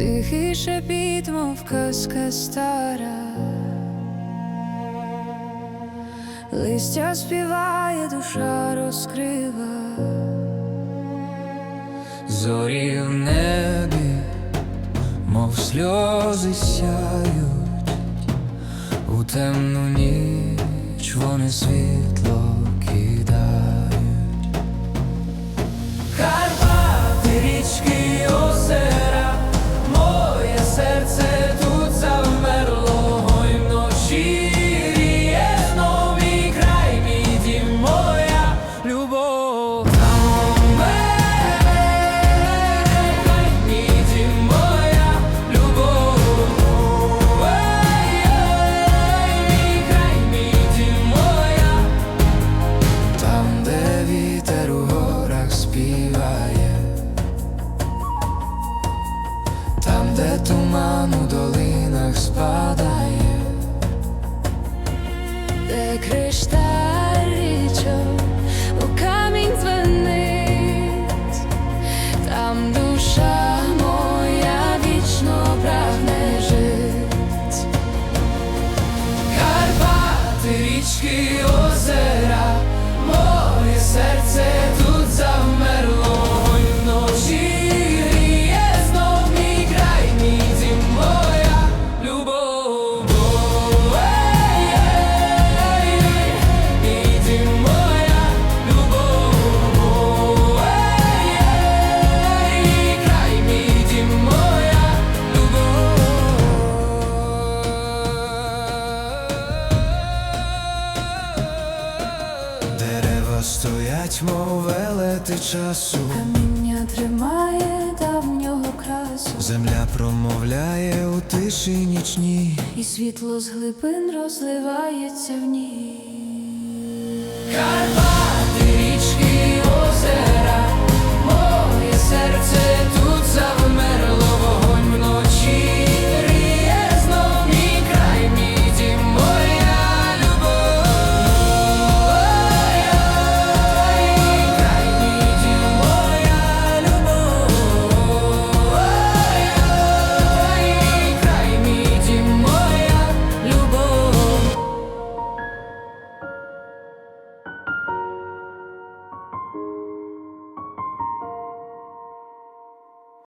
Тихий шепіт, мов стара, листя співає, душа розкрива, Зорі в небі, мов сльози сяють, у темну ніч вони світло oh річки, озера, моє серце стоять, мов велети часу. Каміння тримає давнього красу, Земля промовляє у тиші нічні, і світло з глибин розливається в ній.